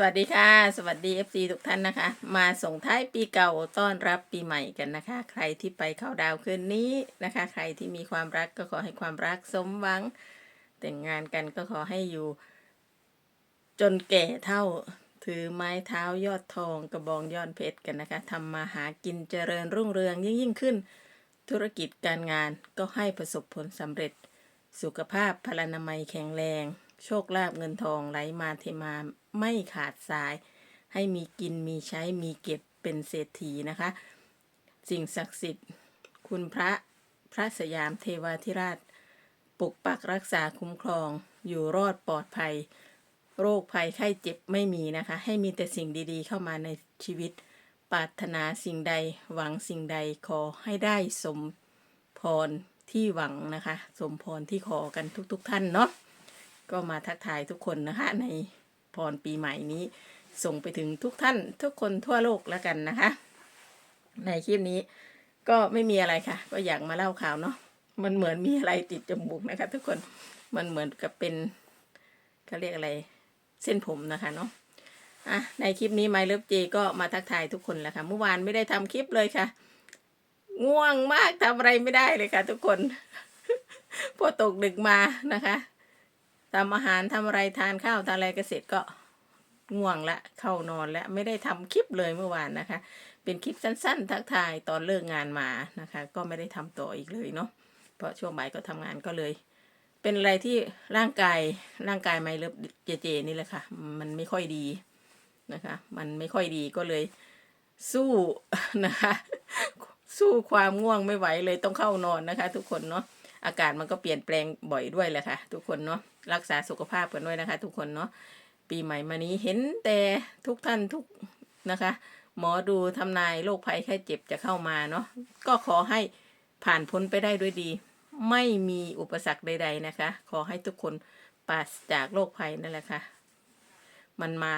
สวัสดีค่ะ สวัสดี FC ทุกท่านนะคะ มาส่งท้ายปีเก่าต้อนรับปีใหม่กันนะคะ ใครที่ไปเข้าดาวคืนนี้นะคะ ใครที่มีความรักก็ขอให้ความรักสมหวัง แต่งงานกันก็ขอให้อยู่ จนแก่เท่าถือไม้เท้ายอดทองกระบองยอดเพชรกันนะคะทำมาหากินเจริญรุ่งเรืองยิ่งยิ่งขึ้น ธุรกิจการงานก็ให้ประสบผลสำเร็จ สุขภาพพลานามัยแข็งแรง โชคลาภเงินทองไหลมาเทมา ไม่ขาดสาย ให้มีกินมีใช้มีเก็บเป็นเศรษฐีนะคะ สิ่งศักดิ์สิทธิ์ คุณพระพระสยามเทวาธิราช ปกปักรักษาคุ้มครอง อยู่รอดปลอดภัย โรคภัยไข้เจ็บไม่มีนะคะ ให้มีแต่สิ่งดีๆ เข้ามาในชีวิตปรารถนาสิ่งใดหวังสิ่งใดขอให้ได้สมพรที่หวังนะคะ สมพรที่ขอกันทุกๆทท่านเนาะก็มาทักทายทุกคนนะคะใน พรปีใหม่นี้ ส่งไปถึงทุกท่านทุกคนทั่วโลกแล้วกันนะคะ ในคลิปนี้ก็ไม่มีอะไรค่ะ ก็อยากมาเล่าข่าวเนาะมันเหมือนมีอะไรติดจมูกนะคะ ทุกคนมันเหมือนกับเป็นเขาเรียกอะไรเส้นผมนะคะเนาะอะในคลิปนี้ไมเลิฟเจก็มาทักทายทุกคนแล้วค่ะ เมื่อวานไม่ได้ทำคลิปเลยค่ะ ง่วงมากทำอะไรไม่ได้เลยค่ะ ทุกคน พอตกดึกมานะคะ ทำอาหารทำอะไรทานข้าวทานอะไรก็เสร็จก็ง่วงละเข้านอนแล้วไม่ได้ทำคลิปเลยเมื่อวานนะคะ เป็นคลิปสั้น ๆ ทักทายตอนเลิกงานมานะคะ ก็ไม่ได้ทำต่ออีกเลยเนาะเพราะช่วงบ่ายก็ทำงานก็เลย เป็นอะไรที่ร่างกายร่างกายไม่เลิฟเจเจนี่แหละค่ะ มันไม่ค่อยดีนะคะ มันไม่ค่อยดีก็เลยสู้นะคะ สู้ความง่วงไม่ไหวเลยต้องเข้านอนนะคะ ทุกคนเนาะ อากาศมันก็เปลี่ยนแปลงบ่อยด้วยแหละค่ะ ทุกคนเนาะรักษาสุขภาพกันด้วยนะคะ ทุกคนเนาะปีใหม่มานี้เห็นแต่ทุกท่านทุกนะคะ หมอดูทำนายโรคภัยไข้เจ็บจะเข้ามาเนาะก็ขอให้ผ่านพ้นไปได้ด้วยดี ไม่มีอุปสรรคใด ๆนะคะ ขอให้ทุกคนปราศจากโรคภัยนั่นแหละค่ะ มันมา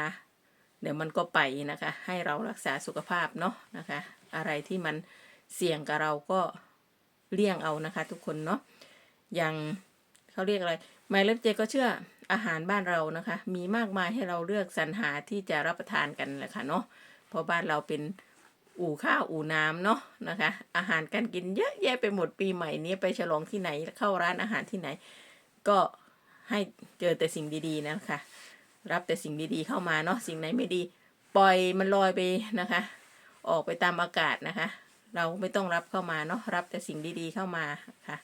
เดี๋ยวมันก็ไปนะคะ ให้เรารักษาสุขภาพเนาะนะคะ อะไรที่มันเสี่ยงกับเราก็ เลี่ยงเอานะคะ ทุกคนเนาะอย่างเขาเรียกอะไรไมเล็บเจก็เชื่ออาหารบ้านเรานะคะ มีมากมายให้เราเลือกสรรหาที่จะรับประทานกันแหละค่ะเนาะเพราะบ้านเราเป็นอู่ข้าวอู่น้ำเนาะนะคะ อาหารการกินเยอะแยะไปหมดปีใหม่นี้ไปฉลองที่ไหนเข้าร้านอาหารที่ไหน ก็ให้เจอแต่สิ่งดีๆนะคะ รับแต่สิ่งดีๆเข้ามาเนาะสิ่งไหนไม่ดี ปล่อยมันลอยไปนะคะ ออกไปตามอากาศนะคะ เราไม่ต้องรับเข้ามาเนาะรับแต่สิ่งดีๆเข้ามาค่ะ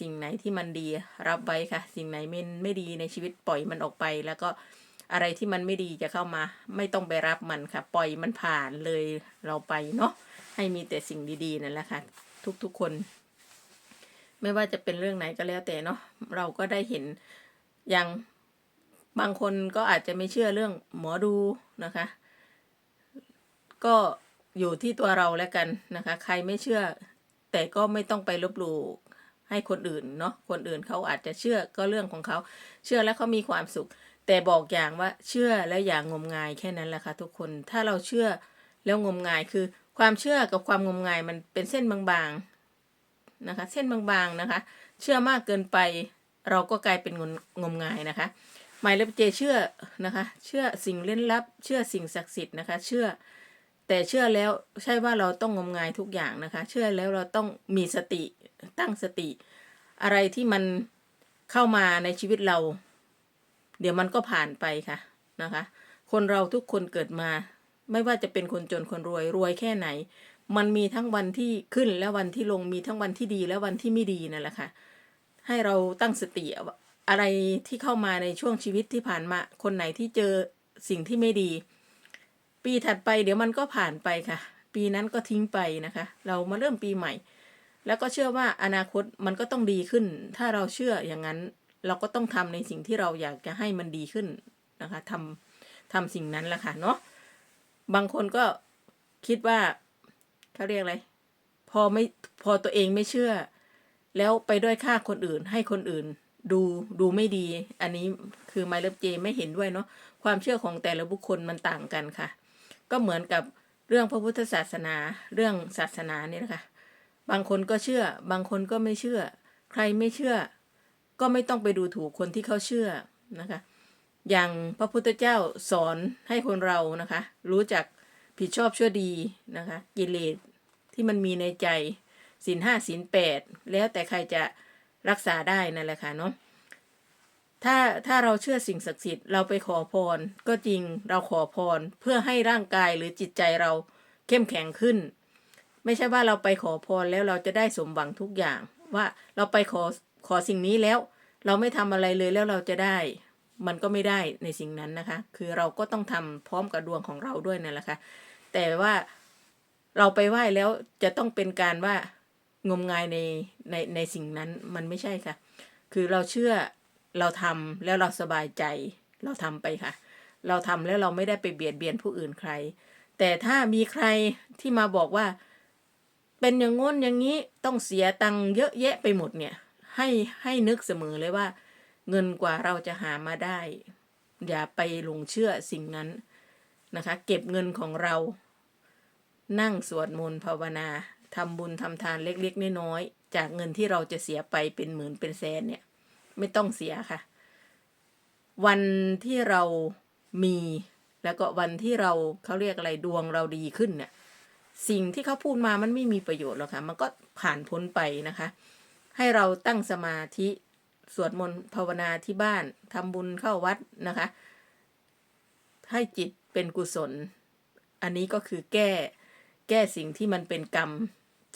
สิ่งไหนที่มันดีรับไว้ค่ะ สิ่งไหนไม่ไม่ดีในชีวิตปล่อยมันออกไป แล้วก็อะไรที่มันไม่ดีจะเข้ามา ไม่ต้องไปรับมันค่ะ ปล่อยมันผ่านเลยเราไปเนาะให้มีแต่สิ่งดีๆนั่นแหละค่ะ ทุกๆคน ไม่ว่าจะเป็นเรื่องไหนก็แล้วแต่เนาะเราก็ได้เห็นอย่างบางคนก็อาจจะไม่เชื่อเรื่องหมอดูนะคะ ก็ อยู่ที่ตัวเราแล้วกันนะคะ ใครไม่เชื่อ แต่ก็ไม่ต้องไปลบหลู่ให้คนอื่นเนาะคนอื่นเขาอาจจะเชื่อก็เรื่องของเขา เชื่อแล้วเขามีความสุข แต่บอกอย่างว่าเชื่อแล้วอย่างงมงายแค่นั้นแหละค่ะทุกคนถ้าเราเชื่อแล้วงมงายคือ ความเชื่อกับความงมงายมันเป็นเส้นบางๆนะคะ เส้นบางๆนะคะ เชื่อมากเกินไป เราก็กลายเป็นงมงมงายนะคะหมายเลขเจเชื่อนะคะ เชื่อสิ่งเล่นลับ เชื่อสิ่งศักดิ์สิทธิ์นะคะ เชื่อ แต่เชื่อแล้วใช่ว่าเราต้องงมงายทุกอย่างนะคะ เชื่อแล้วเราต้องมีสติตั้งสติ อะไรที่มันเข้ามาในชีวิตเรา เดี๋ยวมันก็ผ่านไปค่ะนะคะ คนเราทุกคนเกิดมา ไม่ว่าจะเป็นคนจนคนรวยรวยแค่ไหน มันมีทั้งวันที่ขึ้นและวันที่ลงมีทั้งวันที่ดีและวันที่ไม่ดีนั่นแหละค่ะ ให้เราตั้งสติอะไรที่เข้ามาในช่วงชีวิตที่ผ่านมา คนไหนที่เจอสิ่งที่ไม่ดี ปีถัดไปเดี๋ยวมันก็ผ่านไปค่ะ ปีนั้นก็ทิ้งไปนะคะ เรามาเริ่มปีใหม่ แล้วก็เชื่อว่าอนาคตมันก็ต้องดีขึ้น ถ้าเราเชื่ออย่างนั้น เราก็ต้องทำในสิ่งที่เราอยากจะให้มันดีขึ้นนะคะทำทำสิ่งนั้นแหละค่ะเนาะบางคนก็คิดว่าเขาเรียกอะไรพอไม่พอตัวเองไม่เชื่อ แล้วไปด้อยค่าคนอื่น ให้คนอื่น ดูดูไม่ดี อันนี้คือไมเลิฟเจไม่เห็นด้วยเนาะความเชื่อของแต่ละบุคคลมันต่างกันค่ะ ก็เหมือนกับเรื่องพระพุทธศาสนา เรื่องศาสนานี่นะคะ บางคนก็เชื่อ บางคนก็ไม่เชื่อ ใครไม่เชื่อ ก็ไม่ต้องไปดูถูกคนที่เขาเชื่อนะคะ อย่างพระพุทธเจ้าสอนให้คนเรานะคะ รู้จักผิดชอบชั่วดีนะคะ กิเลสที่มันมีในใจศีลห้าศีลแปดแล้วแต่ใครจะรักษาได้นั่นแหละค่ะเนาะ ถ้าถ้าเราเชื่อสิ่งศักดิ์สิทธิ์เราไปขอพร ก็จริงเราขอพรเพื่อให้ร่างกายหรือจิตใจเราเข้มแข็งขึ้น ไม่ใช่ว่าเราไปขอพรแล้วเราจะได้สมหวังทุกอย่าง ว่าเราไปขอขอสิ่งนี้แล้ว เราไม่ทำอะไรเลยแล้วเราจะได้ มันก็ไม่ได้ในสิ่งนั้นนะคะ คือเราก็ต้องทำพร้อมกับดวงของเราด้วยนั่นแหละค่ะแต่ว่าเราไปไหว้แล้วจะต้องเป็นการว่างมงายในในในสิ่งนั้นมันไม่ใช่ค่ะ คือเราเชื่อ เราทำแล้วเราสบายใจ เราทำไปค่ะ เราทำแล้วเราไม่ได้ไปเบียดเบียนผู้อื่นใคร แต่ถ้ามีใครที่มาบอกว่า เป็นอย่างง้นอย่างนี้ต้องเสียตังค์เยอะแยะไปหมดเนี่ย ให้ให้นึกเสมอเลยว่า เงินกว่าเราจะหามาได้ อย่าไปหลงเชื่อสิ่งนั้นนะคะ เก็บเงินของเรา นั่งสวดมนต์ภาวนาทำบุญทำทานเล็กๆน้อยๆจากเงินที่เราจะเสียไปเป็นหมื่นเป็นแสนเนี่ย ไม่ต้องเสียค่ะ วันที่เรามีแล้วก็วันที่เราเขาเรียกอะไรดวงเราดีขึ้นเนี่ย สิ่งที่เขาพูดมามันไม่มีประโยชน์หรอกค่ะ มันก็ผ่านพ้นไปนะคะ ให้เราตั้งสมาธิสวดมนต์ภาวนาที่บ้านทำบุญเข้าวัดนะคะ ให้จิตเป็นกุศล อันนี้ก็คือแก้แก้สิ่งที่มันเป็นกรรม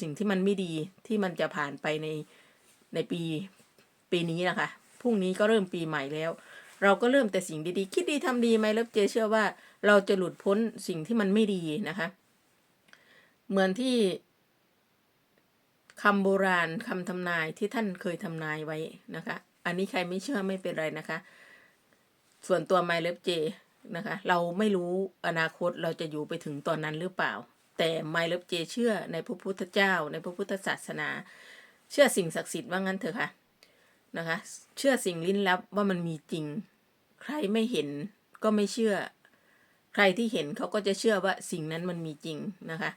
สิ่งที่มันไม่ดีที่มันจะผ่านไปในในปี ปีนี้นะคะพรุ่งนี้ก็เริ่มปีใหม่แล้ว เราก็เริ่มแต่สิ่งดีๆ คิดดีทำดีไหมแล้วเจเชื่อว่าเราจะหลุดพ้นสิ่งที่มันไม่ดีนะคะ เหมือนที่คำโบราณคำทำนายที่ท่านเคยทำนายไว้นะคะ อันนี้ใครไม่เชื่อไม่เป็นไรนะคะ ส่วนตัวไมเล็บเจนะคะ เราไม่รู้อนาคตเราจะอยู่ไปถึงตอนนั้นหรือเปล่า แต่ไมเล็บเจเชื่อในพระพุทธเจ้า ในพระพุทธศาสนา เชื่อสิ่งศักดิ์สิทธิ์ว่างั้นเถอะค่ะ นะคะ เชื่อสิ่งลี้ลับว่ามันมีจริง ใครไม่เห็นก็ไม่เชื่อ ใครที่เห็นเขาก็จะเชื่อว่าสิ่งนั้นมันมีจริงนะคะ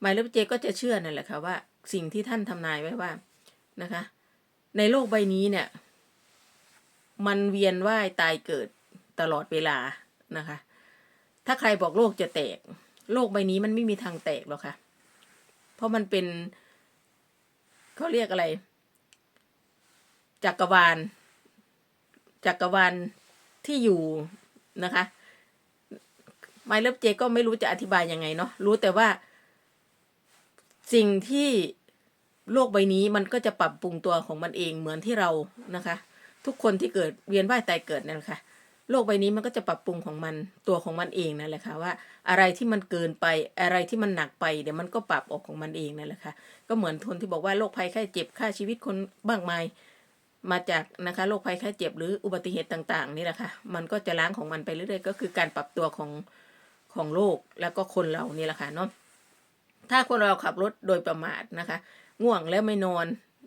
ไมเล็บเจก็จะเชื่อนั่นแหละค่ะว่าสิ่งที่ท่านทำนายไว้ว่านะคะ ในโลกใบนี้เนี่ย มันเวียนว่ายตายเกิดตลอดเวลานะคะ ถ้าใครบอกโลกจะแตก โลกใบนี้มันไม่มีทางแตกหรอกค่ะ เพราะมันเป็นเขาเรียกอะไร จักรวาล จักรวาลที่อยู่นะคะไมเลิฟเจก็ไม่รู้จะอธิบายยังไงเนาะรู้แต่ว่า สิ่งที่โลกใบนี้มันก็จะปรับปรุงตัวของมันเองเหมือนที่เรานะคะ ทุกคนที่เกิดเวียนว่ายตายเกิดนั่นแหละค่ะโลกใบนี้มันก็จะปรับปรุงของมันตัวของมันเองนั่นแหละค่ะว่า อะไรที่มันเกินไปอะไรที่มันหนักไปเดี๋ยวมันก็ปรับออกของมันเองนั่นแหละค่ะก็เหมือนทนที่บอกว่าโรคภัยไข้เจ็บค่าชีวิตคนบ้างมาย มาจากนะคะโรคภัยไข้เจ็บหรืออุบัติเหตุต่าง ๆ นี่แหละค่ะ มันก็จะล้างของมันไปเรื่อยๆ ก็คือการปรับตัวของของโลกแล้วก็คนเรานี่แหละค่ะเนาะถ้าคนเราขับรถโดยประมาทนะคะ ง่วงแล้วไม่นอน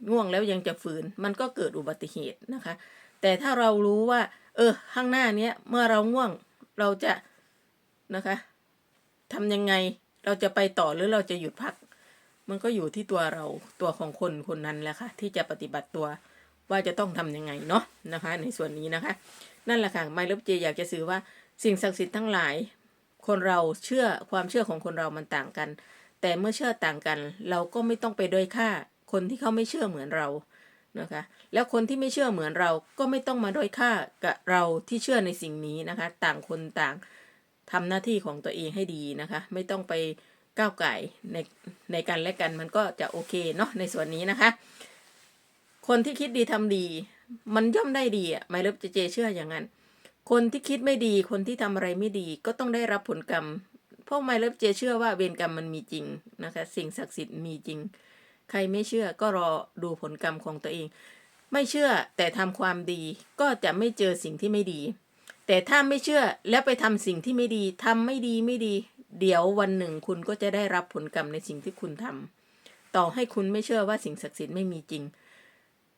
ง่วงแล้วยังจะฝืน มันก็เกิดอุบัติเหตุนะคะ แต่ถ้าเรารู้ว่า เออ ข้างหน้าเนี้ยเมื่อเราง่วงเราจะนะคะทำยังไงเราจะไปต่อหรือเราจะหยุดพัก มันก็อยู่ที่ตัวเราตัวของคนคนนั้นแหละค่ะที่จะปฏิบัติตัว ว่าจะต้องทำยังไงเนาะนะคะ ในส่วนนี้นะคะ นั่นแหละค่ะไมล์ลบเจอยากจะสื่อว่าสิ่งศักดิ์สิทธิ์ทั้งหลาย คนเราเชื่อความเชื่อของคนเรามันต่างกัน แต่เมื่อเชื่อต่างกัน เราก็ไม่ต้องไปด้อยค่า คนที่เขาไม่เชื่อเหมือนเรานะคะ แล้วคนที่ไม่เชื่อเหมือนเราก็ไม่ต้องมาด้อยค่ากับเราที่เชื่อในสิ่งนี้นะคะ ต่างคนต่างทำหน้าที่ของตัวเองให้ดีนะคะ ไม่ต้องไปก้าวไก่ในในการและกันมันก็จะโอเคเนาะในส่วนนี้นะคะ คนที่คิดดีทำดี มันย่อมได้ดีอะไม่เลิฟเจเจเชื่ออย่างนั้น คนที่คิดไม่ดีคนที่ทำอะไรไม่ดีก็ต้องได้รับผลกรรมเพราะไมเลิฟเจเชื่อว่าเวรกรรมมันมีจริงนะคะ สิ่งศักดิ์สิทธิ์มีจริง ใครไม่เชื่อก็รอดูผลกรรมของตัวเอง ไม่เชื่อแต่ทำความดีก็จะไม่เจอสิ่งที่ไม่ดี แต่ถ้าไม่เชื่อแล้วไปทำสิ่งที่ไม่ดีทำไม่ดีไม่ดี เดี๋ยววันหนึ่งคุณก็จะได้รับผลกรรมในสิ่งที่คุณทำต่อให้คุณไม่เชื่อว่าสิ่งศักดิ์สิทธิ์ไม่มีจริง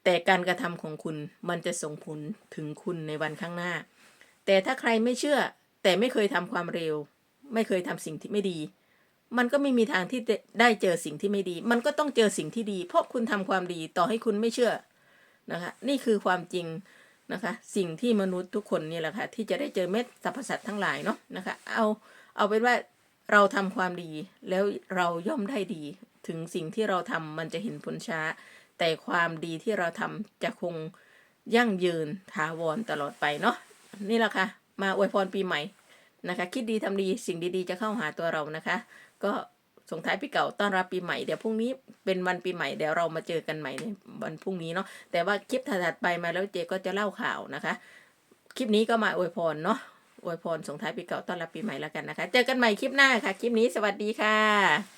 แต่การกระทำของคุณมันจะส่งผลถึงคุณในวันข้างหน้า แต่ถ้าใครไม่เชื่อ แต่ไม่เคยทำความเร็ว ไม่เคยทำสิ่งที่ไม่ดี มันก็ไม่มีทางที่จะได้เจอสิ่งที่ไม่ดี มันก็ต้องเจอสิ่งที่ดี เพราะคุณทำความดีต่อให้คุณไม่เชื่อนะคะนี่คือความจริงนะคะสิ่งที่มนุษย์ทุกคนนี่แหละค่ะที่จะได้เจอเม็ดสรรพสัตว์ทั้งหลายเนาะนะคะเอาเอาเป็นว่าเราทำความดีแล้วเราย่อมได้ดี ถึงสิ่งที่เราทำมันจะเห็นผลช้า แต่ความดีที่เราทำจะคงยั่งยืนถาวรตลอดไปเนาะนี่แหละค่ะ มาอวยพรปีใหม่นะคะ คิดดีทำดีสิ่งดีๆ จะเข้าหาตัวเรานะคะ ก็ส่งท้ายปีเก่าต้อนรับปีใหม่เดี๋ยวพรุ่งนี้เป็นวันปีใหม่เดี๋ยวเรามาเจอกันใหม่ในวันพรุ่งนี้เนาะแต่ว่าคลิปถัดไปมาแล้วเจก็จะเล่าข่าวนะคะ คลิปนี้ก็มาอวยพรเนาะอวยพรส่งท้ายปีเก่าต้อนรับปีใหม่แล้วกันนะคะ เจอกันใหม่คลิปหน้าค่ะ คลิปนี้สวัสดีค่ะ